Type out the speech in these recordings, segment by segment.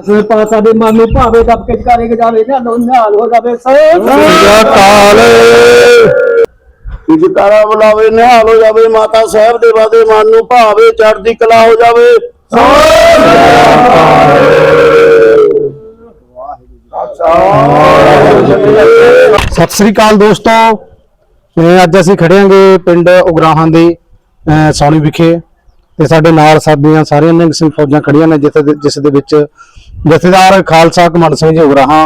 ਅਸਲ ਪਾਸਾ ਦੇ ਮਨ ਨੂੰ ਭਾਵੇ ਦੱਬ ਕੇ ਕਰੇ ਜਾਵੇ ਨਾ ਨਿਹਾਲ ਹੋ ਜਾਵੇ ਸੋ ਕਾਲ ਜਕਾਰਾ ਬੁਲਾਵੇ ਨਿਹਾਲ ਹੋ ਜਾਵੇ ਮਾਤਾ ਸਾਹਿਬ ਦੇ ਵਾਦੇ ਮਨ ਨੂੰ ਭਾਵੇ ਚੜ੍ਹਦੀ ਕਲਾ ਹੋ ਜਾਵੇ। ਸਤਿ ਸ੍ਰੀ ਅਕਾਲ। ਦੋਸਤੋ। ਅਹ ਅੱਜ ਅਸੀਂ ਖੜਿਆਂਗੇ ਪਿੰਡ ਉਗਰਾਹਾਂ ਦੇ ਅਹ ਸੌਣੀ ਵਿਖੇ ਤੇ ਸਾਡੇ ਨਾਲ ਸਾਡੀਆਂ ਸਾਰੀਆਂ ਨਿਹੰਗ ਸਿੰਘ ਫੌਜਾਂ ਖੜੀਆਂ ਨੇ ਜਿੱਥੇ ਦੇ- ਜਿਸ ਦੇ ਵਿੱਚ ਜਥੇਦਾਰ ਖਾਲਸਾ ਕਮੰਡ ਸਿੰਘ ਜੀ ਉਗਰਾਹਾਂ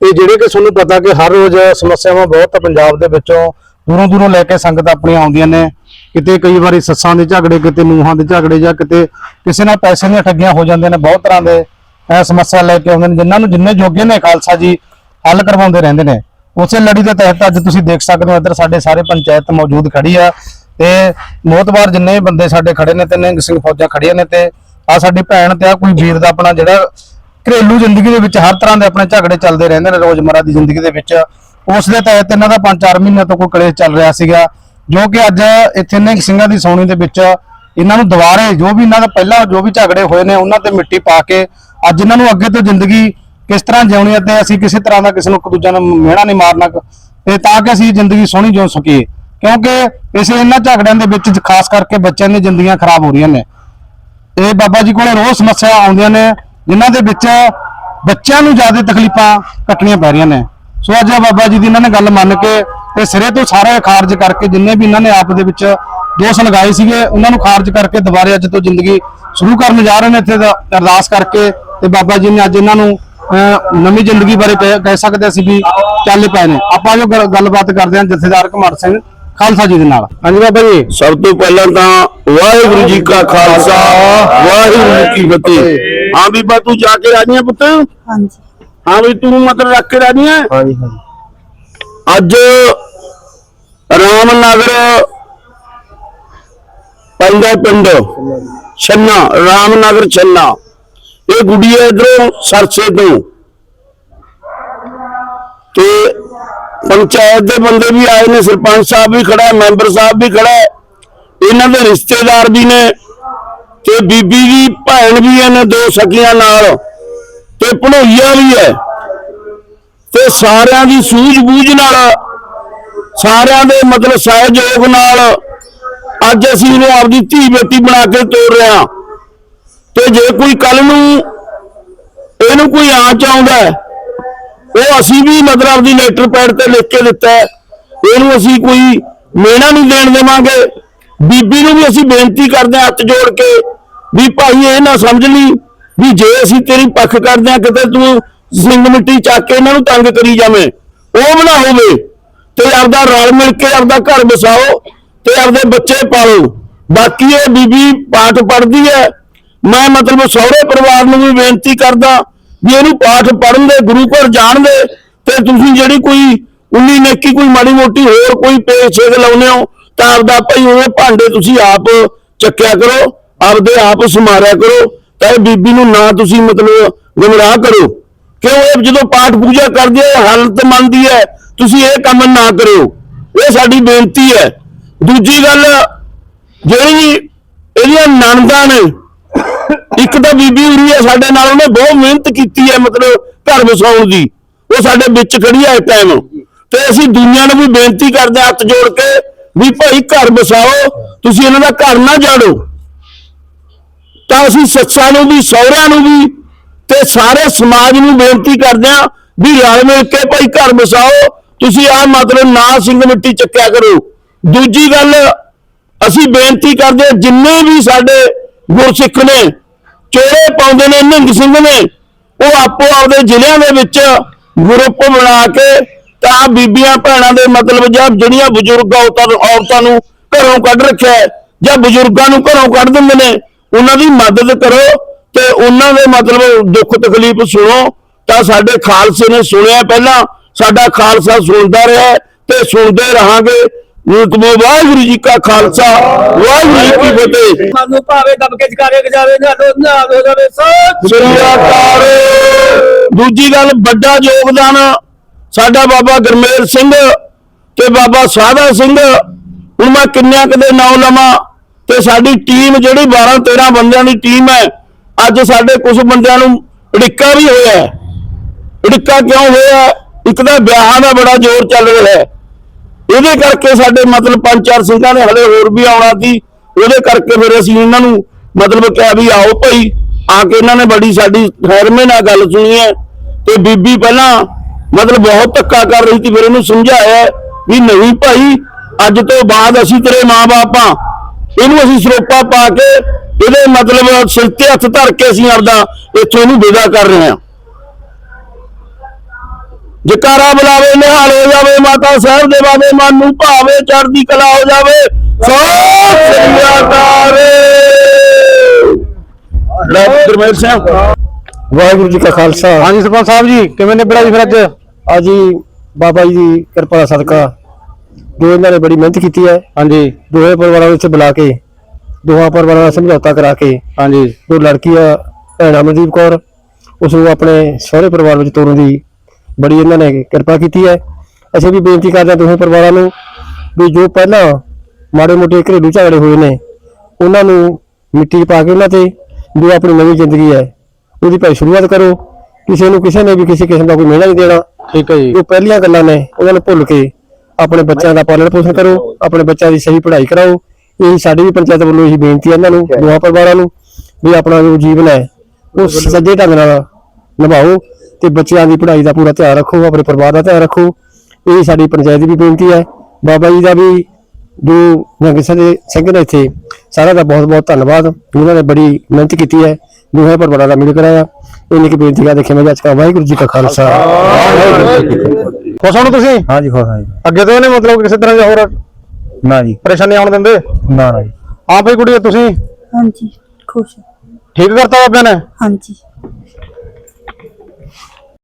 ਇਹ ਜਿਹੜੇ ਕਿ ਤੁਹਾਨੂੰ ਪਤਾ ਕਿ ਹਰ ਰੋਜ਼ ਸਮੱਸਿਆਵਾਂ ਬਹੁਤ ਪੰਜਾਬ ਦੇ ਵਿੱਚੋਂ ਦੂਰੋਂ ਦੂਰੋਂ ਲੈ ਕੇ ਸੰਗਤ ਆਪਣੀਆਂ ਆਉਂਦੀਆਂ ਨੇ। ਕਿਤੇ ਕਈ ਵਾਰੀ ਸੱਸਾਂ ਦੇ ਝਗੜੇ, ਕਿਤੇ ਨੂੰਹਾਂ ਦੇ ਝਗੜੇ ਜਾਂ ਕਿਤੇ ਕਿਸੇ ਨਾਲ ਪੈਸੇ ਦੀਆਂ ਠੱਗੀਆਂ ਹੋ ਜਾਂਦੀਆਂ ਨੇ ਬਹੁਤ ਤਰ੍ਹਾਂ ਦੇ ਇਹ ਸਮੱਸਿਆ ਲੈ ਕੇ ਆਉਂਦੇ ਨੇ, ਜਿਨ੍ਹਾਂ ਨੂੰ ਜਿੰਨੇ ਜੋਗੇ ਨੇ ਖਾਲਸਾ ਜੀ ਹੱਲ ਕਰਵਾਉਂਦੇ ਰਹਿੰਦੇ ਨੇ। ਉਸੇ ਲੜੀ ਦੇ ਤਹਿਤ ਅੱਜ ਤੁਸੀਂ ਦੇਖ ਸਕਦੇ ਹੋ, ਇੱਧਰ ਸਾਡੇ ਸਾਰੇ ਪੰਚਾਇਤ ਮੌਜੂਦ ਖੜੀ ਆ ਤੇ ਮੋਤਬਾਰ ਜਿੰਨੇ ਵੀ ਬੰਦੇ ਸਾਡੇ ਖੜੇ ਨੇ ਤੇ ਨਿੰਗ ਸਿੰਘ ਫੌਜਾਂ ਖੜੀਆਂ ਨੇ ਤੇ ਆ ਸਾਡੀ ਭੈਣ ਤੇ ਆ ਕੋਈ ਵੀਰ ਦਾ ਆਪਣਾ ਜਿਹੜਾ ਘਰੇਲੂ ਜ਼ਿੰਦਗੀ ਦੇ ਵਿੱਚ ਹਰ ਤਰ੍ਹਾਂ ਦੇ ਆਪਣੇ ਝਗੜੇ ਚੱਲਦੇ ਰਹਿੰਦੇ ਨੇ ਰੋਜ਼ਮਰਾ ਦੀ ਜ਼ਿੰਦਗੀ ਦੇ ਵਿੱਚ। ਉਸ ਦੇ ਤਹਿਤ ਇਹਨਾਂ ਦਾ 5-4 ਮਹੀਨਿਆਂ ਤੋਂ ਕੋਈ ਕਲੇਸ਼ ਚੱਲ ਰਿਹਾ ਸੀਗਾ, ਜੋ ਕਿ ਅੱਜ ਇੱਥੇ ਨਿਹੰਗ ਸਿੰਘਾਂ ਦੀ ਸੌਣੀ ਦੇ ਵਿੱਚ ਇਹਨਾਂ ਨੂੰ ਦੁਬਾਰੇ ਜੋ ਵੀ ਇਹਨਾਂ ਦਾ ਪਹਿਲਾਂ ਜੋ ਵੀ ਝਗੜੇ ਹੋਏ ਨੇ, ਉਹਨਾਂ ਤੇ ਮਿੱਟੀ ਪਾ ਕੇ ਅੱਜ ਇਹਨਾਂ ਨੂੰ ਅੱਗੇ ਤੋਂ ਜ਼ਿੰਦਗੀ ਕਿਸ ਤਰ੍ਹਾਂ ਜਿਉਣੀ ਹੈ ਤੇ ਅਸੀਂ ਕਿਸੇ ਤਰ੍ਹਾਂ ਦਾ ਕਿਸੇ ਨੂੰ ਇੱਕ ਦੂਜੇ ਨੂੰ ਮਿਹਣਾ ਨਹੀਂ ਮਾਰਨਾ ਤੇ ਤਾਂ ਕਿ ਅਸੀਂ ਜ਼ਿੰਦਗੀ ਸੋਹਣੀ ਜਿਉ ਸਕੀਏ। ਕਿਉਂਕਿ ਇਸੇ ਇਹਨਾਂ ਝਗੜਿਆਂ ਦੇ ਵਿੱਚ ਖਾਸ ਕਰਕੇ ਬੱਚਿਆਂ ਦੀਆਂ ਜ਼ਿੰਦਗੀਆਂ ਖਰਾਬ ਹੋ ਰਹੀਆਂ ਨੇ। ਇਹ ਬਾਬਾ ਜੀ ਕੋਲੇ ਰੋਜ਼ ਸਮੱਸਿਆ ਆਉਂਦੀਆਂ ਨੇ ਜਿਨ੍ਹਾਂ ਦੇ ਵਿੱਚ ਬੱਚਿਆਂ ਨੂੰ ਜ਼ਿਆਦਾ ਤਕਲੀਫਾਂ ਕੱਟਣੀਆਂ ਪੈ ਰਹੀਆਂ ਨੇ। ਸੋ ਅੱਜ ਬਾਬਾ ਜੀ ਦੀ ਇਹਨਾਂ ਨੇ ਗੱਲ ਮੰਨ ਕੇ ਤੇ ਸਿਰੇ ਤੋਂ ਸਾਰੇ ਖਾਰਜ ਕਰਕੇ ਜਿੰਨੇ ਵੀ ਇਹਨਾਂ ਨੇ ਆਪ ਦੇ ਵਿੱਚ ਦੋਸ਼ ਲਗਾਏ ਸੀਗੇ ਉਹਨਾਂ ਨੂੰ ਖਾਰਜ ਕਰਕੇ ਦੁਬਾਰੇ ਅੱਜ ਤੋਂ ਜ਼ਿੰਦਗੀ ਸ਼ੁਰੂ ਕਰਨ ਜਾ ਰਹੇ ਨੇ ਇੱਥੇ ਦਾ ਅਰਦਾਸ ਕਰਕੇ ਤੇ ਬਾਬਾ ਜੀ ਨੇ ਅੱਜ ਇਹਨਾਂ ਨੂੰ ਅਹ, ਨਵੀਂ ਜ਼ਿੰਦਗੀ ਬਾਰੇ ਕਹਿ ਕਹਿ ਸਕਦੇ ਅਸੀਂ ਵੀ ਚੱਲ ਪਏ ਨੇ। ਆਪਾਂ ਜੋ ਗੱਲਬਾਤ ਕਰਦੇ ਹਾਂ ਜਥੇਦਾਰ ਕੁਮਾਰ ਸਿੰਘ ਖਾਲਸਾ ਜੀ ਦੇ ਨਾਲ। ਹਾਂਜੀ ਬਾਬਾ ਜੀ। ਸਭ ਤੋਂ ਪਹਿਲਾਂ ਤਾਂ ਵਾਹਿਗੁਰੂ ਜੀ ਕਾ ਖਾਲਸਾ ਵਾਹਿਗੁਰੂ ਜੀ ਕੀ ਫਤਿਹ। ਹਾਂ ਬੀਬਾ ਤੂੰ ਜਾ ਕੇ ਰਾਜੀ ਹੈ ਪੁੱਤ? ਹਾਂਜੀ। ਹਾਂ ਵੀ ਤੂੰ ਮਤਲਬ ਰੱਖ ਕੇ ਰਾਜੀ ਹੈ ਹਾਂਜੀ ਹਾਂਜੀ। ਅੱਜ ਰਾਮਨਗਰ ਪੰਡਾ ਪਿੰਡ ਛੰਨਾ ਰਾਮਨਗਰ ਛੰਨਾ। ਇਹ ਗੁੱਡੀਆ ਇਧਰੋਂ ਸਰਸੇ ਤੋਂ। ਤੇ ਪੰਚਾਇਤ ਦੇ ਬੰਦੇ ਵੀ ਆਏ ਨੇ, ਸਰਪੰਚ ਸਾਹਿਬ ਵੀ ਖੜਾ ਮੈਂਬਰ ਸਾਹਿਬ ਵੀ ਖੜਾ ਇਹਨਾਂ ਦੇ ਰਿਸ਼ਤੇਦਾਰ ਵੀ ਨੇ ਤੇ ਬੀਬੀ ਦੀ ਭੈਣ ਵੀ ਇਹਨੇ ਦੋ ਸਕੀਆਂ ਨਾਲ ਤੇ ਭਣੋਈਆ ਵੀ ਹੈ। ਤੇ ਸਾਰਿਆਂ ਦੀ ਸੂਝ-ਬੂਝ ਨਾਲ, ਸਾਰਿਆਂ ਦੇ ਮਤਲਬ ਸਹਿਯੋਗ ਨਾਲ ਅੱਜ ਅਸੀਂ ਇਹਨੂੰ ਆਪਦੀ ਧੀ ਬੇਟੀ ਬਣਾ ਕੇ ਤੋਰ ਰਹੇ ਹਾਂ। ਤੇ ਜੇ ਕੋਈ ਕੱਲ ਨੂੰ ਇਹਨੂੰ ਕੋਈ ਆਂਚ ਆਉਂਦਾ ਉਹ ਅਸੀਂ ਵੀ ਮਤਲਬ ਆਪਦੀ ਲੈਟਰ ਪੈਡ ਤੇ ਲਿਖ ਕੇ ਦਿੱਤਾ ਹੈ। ਇਹਨੂੰ ਅਸੀਂ ਕੋਈ ਮੇਣਾ ਨਹੀਂ ਦੇਣ ਦੇਵਾਂਗੇ। ਬੀਬੀ ਨੂੰ ਵੀ ਅਸੀਂ ਬੇਨਤੀ ਕਰਦੇ ਹਾਂ ਹੱਥ ਜੋੜ ਕੇ ਵੀ ਭਾਈ ਇਹ ਨਾ ਸਮਝ ਲਈ ਵੀ ਜੇ ਅਸੀਂ ਤੇਰੀ ਪੱਖ ਕਰਦੇ ਹਾਂ ਕਿਤੇ ਤੂੰ ਸਿੰਘ ਮਿੱਟੀ ਚੱਕ ਕੇ ਇਹਨਾਂ ਨੂੰ ਤੰਗ ਕਰੀ ਜਾਵੇਂ। ਉਹ ਵੀ ਨਾ ਹੋਵੇ ਤੇ ਆਪਦਾ ਰਲ ਮਿਲ ਕੇ ਆਪਦਾ ਘਰ ਬਸਾਓ ਤੇ ਆਪਦੇ ਬੱਚੇ ਪਾਲੋ। ਬਾਕੀ ਇਹ ਬੀਬੀ ਪਾਠ ਪੜ੍ਹਦੀ ਹੈ। ਮੈਂ ਮਤਲਬ ਸਹੁਰੇ ਪਰਿਵਾਰ ਨੂੰ ਵੀ ਬੇਨਤੀ ਕਰਦਾ ਵੀ ਇਹਨੂੰ ਪਾਠ ਪੜ੍ਹਨ ਦੇ, ਗੁਰੂ ਘਰ ਜਾਣ ਦੇ, ਤੇ ਤੁਸੀਂ ਜਿਹੜੀ ਕੋਈ ਉਨੀ ਨੇਕੀ ਕੋਈ ਮਾੜੀ ਮੋਟੀ ਹੋਰ ਕੋਈ ਪੇਛੇ ਲਾਉਨੇ ਹੋ, ਤਾਂ ਆਪਦਾ ਭਾਈ ਉਹ ਭਾਂਡੇ ਤੁਸੀਂ ਆਪ ਚੱਕਿਆ ਕਰੋ, ਆਪਦੇ ਆਪ ਸਮਾਰਿਆ ਕਰੋ, ਤਾਂ ਇਹ ਬੀਬੀ ਨੂੰ ਨਾ ਤੁਸੀਂ ਮਤਲਬ ਗੁੰਮਰਾਹ ਕਰੋ। ਕਿਉਂ ਇਹ ਜਦੋਂ ਪਾਠ ਪੂਜਾ ਕਰਦੀ ਹੈ, ਹਾਲਤ ਮੰਨਦੀ ਹੈ, ਤੁਸੀਂ ਇਹ ਕੰਮ ਨਾ ਕਰਿਓ। ਇਹ ਸਾਡੀ ਬੇਨਤੀ ਹੈ। ਦੂਜੀ ਗੱਲ, ਜਿਹੜੀ ਇਹਦੀਆਂ ਨਣਦਾਂ ਨੇ ਇੱਕ ਤਾਂ ਬੀਬੀ ਉਰੀ ਹੈ ਸਾਡੇ ਨਾਲ, ਉਹਨੇ ਬਹੁਤ ਮਿਹਨਤ ਕੀਤੀ ਹੈ, ਮਤਲਬ ਘਰ ਵਸਾਉਣ ਦੀ। ਉਹ ਸਾਡੇ ਵਿੱਚ ਖੜੀ ਹੈ ਟਾਈਮ ਤੇ ਅਸੀਂ ਦੁਨੀਆ ਨੂੰ ਵੀ ਬੇਨਤੀ ਕਰਦੇ ਹਾਂ ਹੱਥ ਜੋੜ ਕੇ ਵੀ ਭਾਈ ਘਰ ਵਸਾਓ, ਤੁਸੀਂ ਇਹਨਾਂ ਦਾ ਘਰ ਨਾ ਜਾੜੋ। ਤਾਂ ਅਸੀਂ ਸੱਸਾਂ ਨੂੰ ਵੀ, ਸਹੁਰਿਆਂ ਨੂੰ ਵੀ ਤੇ ਸਾਰੇ ਸਮਾਜ ਨੂੰ ਬੇਨਤੀ ਕਰਦੇ ਹਾਂ ਵੀ ਰਲ ਮਿਲ ਕੇ ਭਾਈ ਘਰ ਵਸਾਓ। ਤੁਸੀਂ ਆ ਮਤਲਬ ਨਾ ਸਿੰਘ ਮਿੱਟੀ ਚੱਕਿਆ ਕਰੋ। ਦੂਜੀ ਗੱਲ, ਅਸੀਂ ਬੇਨਤੀ ਕਰਦੇ ਹਾਂ ਜਿੰਨੇ ਵੀ ਸਾਡੇ ਗੁਰਸਿੱਖ ਨੇ ਚੋੜੇ ਪਾਉਂਦੇ ਨੇ ਨਿਹੰਗ ਸਿੰਘ ਨੇ। ਉਹ ਆਪੋ ਆਪਦੇ ਜ਼ਿਲ੍ਹਿਆਂ ਦੇ ਵਿੱਚ ਗਰੁੱਪ ਬਣਾ ਕੇ ਤਾਂ ਬੀਬੀਆਂ ਭੈਣਾਂ ਦੇ ਮਤਲਬ ਜਾਂ ਜਿਹੜੀਆਂ ਬਜ਼ੁਰਗ ਔਰਤਾਂ ਨੂੰ ਘਰੋਂ ਕੱਢ ਰੱਖਿਆ ਜਾਂ ਬਜ਼ੁਰਗਾਂ ਨੂੰ ਘਰੋਂ ਕੱਢ ਦਿੰਦੇ ਨੇ, ਉਹਨਾਂ ਦੀ ਮਦਦ ਕਰੋ ਤੇ ਉਹਨਾਂ ਦੇ ਮਤਲਬ ਦੁੱਖ ਤਕਲੀਫ ਸੁਣੋ। ਤਾਂ ਸਾਡੇ ਖਾਲਸੇ ਨੇ ਸੁਣਿਆ ਪਹਿਲਾਂ, ਸਾਡਾ ਖਾਲਸਾ ਸੁਣਦਾ ਰਿਹਾ ਤੇ ਸੁਣਦੇ ਰਹਾਂਗੇ। ਰੂਤਬੋ ਵਾਹਿਗੁਰੂ ਜੀ ਕਾ ਖਾਲਸਾ ਵਾਹਿਗੁਰੂ ਜੀ ਕੀ ਫਤਿਹ। ਮਨ ਨੂੰ ਭਾਵੇ ਦੱਬ ਕੇ ਕਰੇ ਜਾਵੇ ਨਾ ਨਿਹਾਲ ਹੋ ਜਾਵੇ ਸ੍ਰੀ ਅਕਾਲ। ਦੂਜੀ ਗੱਲ ਵੱਡਾ ਯੋਗਦਾਨ ਸਾਡਾ ਬਾਬਾ ਗਰਮੇਲ ਸਿੰਘ ਤੇ ਬਾਬਾ ਸਾਦਾ ਸਿੰਘ। ਹੁਣ ਮੈਂ ਕਿੰਨਿਆਂ ਕਦੇ ਨਾਂ ਲਵਾਂ ਤੇ ਸਾਡੀ ਟੀਮ ਜਿਹੜੀ 12 13 ਬੰਦਿਆਂ ਦੀ ਟੀਮ ਹੈ ਅੱਜ ਸਾਡੇ ਕੁਝ ਬੰਦਿਆਂ ਨੂੰ ਅੜਿੱਕਾ ਵੀ ਹੋਇਆ। ਅੜਿੱਕਾ ਕਿਉਂ ਹੋਇਆ? ਇੱਕ ਤਾਂ ਵਿਆਹਾਂ ਦਾ ਬੜਾ ਜ਼ੋਰ ਚੱਲ ਰਿਹਾ ਹੈ। ਇਹਦੇ ਕਰਕੇ ਸਾਡੇ ਮਤਲਬ ਪੰਜ ਚਾਰ ਸਿੰਘਾਂ ਨੇ, ਹਲੇ ਹੋਰ ਵੀ ਆਉਣਾ ਸੀ। ਉਹਦੇ ਕਰਕੇ ਫਿਰ ਅਸੀਂ ਇਹਨਾਂ ਨੂੰ ਮਤਲਬ ਕਿਹਾ ਵੀ ਆਓ ਭਾਈ, ਆ ਕੇ ਇਹਨਾਂ ਨੇ ਬੜੀ ਸਾਡੀ ਖੈਰਮੇ ਨਾਲ ਗੱਲ ਸੁਣੀ ਹੈ। ਤੇ ਬੀਬੀ ਪਹਿਲਾਂ ਮਤਲਬ ਬਹੁਤ ਧੱਕਾ ਕਰ ਰਹੀ ਸੀ, ਫਿਰ ਇਹਨੂੰ ਸਮਝਾਇਆ ਵੀ ਨਹੀਂ ਭਾਈ, ਅੱਜ ਤੋਂ ਬਾਅਦ ਅਸੀਂ ਤੇਰੇ ਮਾਂ-ਬਾਪ ਆ ਇਹਨੂੰ ਅਸੀਂ ਸਰੋਪਾ ਪਾ ਕੇ ਇਹਦੇ ਮਤਲਬ ਸਿਰ ਤੇ ਹੱਥ ਧਰ ਕੇ ਅਸੀਂ ਆਪਦਾ ਇੱਥੋਂ ਇਹਨੂੰ ਵਿਦਾ ਕਰ ਰਹੇ ਹਾਂ। ਜਕਾਰਾ ਬੁਲਾਵੇ ਨਿਹਾਲ ਹੋ ਜਾਵੇ ਮਾਤਾ ਸਾਹਿਬ ਦੇ ਬਾਵੇ ਮਨ ਨੂੰ ਭਾਵੇ ਚੜ੍ਹਦੀ ਕਲਾ ਹੋ ਜਾਵੇ। ਸ੍ਰੀ ਅਕਾਲ। ਗੁਰਮੇਲ ਵਾਹਿਗੁਰੂ ਜੀ ਕਾ ਖਾਲਸਾ। ਹਾਂਜੀ ਸਰਪੰਚ ਸਾਹਿਬ ਜੀ ਕਿਵੇਂ ਨਿਬੜਿਆ ਜੀ ਫਿਰ ਅੱਜ? ਅੱਜ ਬਾਬਾ ਜੀ ਦੀ ਕਿਰਪਾ ਦਾ ਸਦਕਾ। ਜੋ ਇਹਨਾਂ ਨੇ ਬੜੀ ਮਿਹਨਤ ਕੀਤੀ ਹੈ। ਹਾਂਜੀ। ਦੋਵੇਂ ਪਰਿਵਾਰਾਂ ਵਿੱਚ ਬੁਲਾ ਕੇ ਦੋਹਾਂ ਪਰਿਵਾਰਾਂ ਦਾ ਸਮਝੌਤਾ ਕਰਾ ਕੇ ਹਾਂਜੀ। ਜੋ ਲੜਕੀ ਆ ਭੈਣ ਅਮਨਦੀਪ ਕੌਰ ਉਸ ਨੂੰ ਆਪਣੇ ਸਹੁਰੇ ਪਰਿਵਾਰ ਵਿੱਚ ਤੋਰਨ ਦੀ ਬੜੀ ਇਹਨਾਂ ਨੇ ਕਿਰਪਾ ਕੀਤੀ ਹੈ। ਅਸੀਂ ਵੀ ਬੇਨਤੀ ਕਰਦੇ ਹਾਂ ਦੋਵੇਂ ਪਰਿਵਾਰਾਂ ਨੂੰ ਵੀ ਜੋ ਪਹਿਲਾਂ ਮਾੜੇ ਮੋਟੇ ਘਰੇਲੂ ਝਗੜੇ ਹੋਏ ਨੇ ਉਹਨਾਂ ਨੂੰ ਮਿੱਟੀ ਪਾ ਕੇ ਉਹਨਾਂ ਤੇ ਜੋ ਆਪਣੀ ਨਵੀਂ ਜ਼ਿੰਦਗੀ ਹੈ। ਉਹਦੀ ਭਾਈ ਸ਼ੁਰੂਆਤ ਕਰੋ ਕਿਸੇ ਨੂੰ ਕਿਸੇ ਨੇ ਵੀ ਕਿਸੇ ਕਿਸਮ ਦਾ ਕੋਈ ਮਿਹਣਾ ਨਹੀਂ ਦੇਣਾ। ਠੀਕ ਹੈ ਜੀ। ਜੋ ਪਹਿਲੀਆਂ ਗੱਲਾਂ ਨੇ ਉਹਨਾਂ ਨੂੰ ਭੁੱਲ ਕੇ ਆਪਣੇ ਬੱਚਿਆਂ ਦਾ ਪਾਲਣ ਪੋਸ਼ਣ ਕਰੋ ਆਪਣੇ ਬੱਚਿਆਂ ਦੀ ਸਹੀ ਪੜ੍ਹਾਈ ਕਰਾਓ। ਇਹ ਸਾਡੀ ਵੀ ਪੰਚਾਇਤ ਵੱਲੋਂ ਇਹੀ ਬੇਨਤੀ ਹੈ ਇਹਨਾਂ ਨੂੰ ਦੋਹਾਂ ਪਰਿਵਾਰਾਂ ਨੂੰ ਵੀ ਆਪਣਾ ਜੋ ਜੀਵਨ ਹੈ ਉਹ ਸੱਜੇ ਢੰਗ ਨਾਲ ਨਿਭਾਓ। ਤੇ ਬੱਚਿਆਂ ਦੀ ਪੜ੍ਹਾਈ ਦਾ ਪੂਰਾ ਧਿਆਨ ਰੱਖੋ ਆਪਣੇ ਪਰਿਵਾਰ ਦਾ ਧਿਆਨ ਰੱਖੋ। ਇਹ ਸਾਡੀ ਪੰਚਾਇਤ ਦੀ ਵੀ ਬੇਨਤੀ ਹੈ। ਬਾਬਾ ਜੀ ਦਾ ਵੀ ਜੋ ਨੰਗੇ ਦੇ ਸਿੰਘ ਨੇ ਇੱਥੇ ਸਾਰਿਆਂ ਦਾ ਬਹੁਤ ਬਹੁਤ ਧੰਨਵਾਦ। ਉਹਨਾਂ ਨੇ ਬੜੀ ਮਿਹਨਤ ਕੀਤੀ ਹੈ। ਦੋਹਾਂ ਪਰਿਵਾਰਾਂ ਦਾ ਮਿਲ ਕਰਾਇਆ ਇੰਨੀ ਕੀ ਬੇਨਤੀ ਕਰਦੇ ਖਿਮਾ ਜੱਜ ਕਾ ਵਾਹਿਗੁਰੂ ਜੀ ਕਾ ਖਾਲਸਾ। ਵਾਹਿਗੁਰੂ ਜੀ ਕੀ ਫਤਿਹ ਖੁਸ਼ ਹੋ ਤੁਸੀਂ? ਹਾਂਜੀ ਖੁਸ਼ ਹਾਂ ਜੀ। ਅੱਗੇ ਤੋਂ ਇਹਨੇ ਮਤਲਬ ਕਿਸੇ ਤਰ੍ਹਾਂ ਦੀ ਹੋਰ ਨਾ ਜੀ। ਪਰੇਸ਼ਾਨੀ ਆਉਣ ਦਿੰਦੇ? ਨਾ ਨਾ ਜੀ। ਹਾਂ ਭਾਈ ਕੁੜੀ ਤੁਸੀਂ? ਹਾਂਜੀ ਖੁਸ਼ ਠੀਕ ਕਰਤਾ ਬਾਬਿਆਂ ਨੇ? ਹਾਂਜੀ।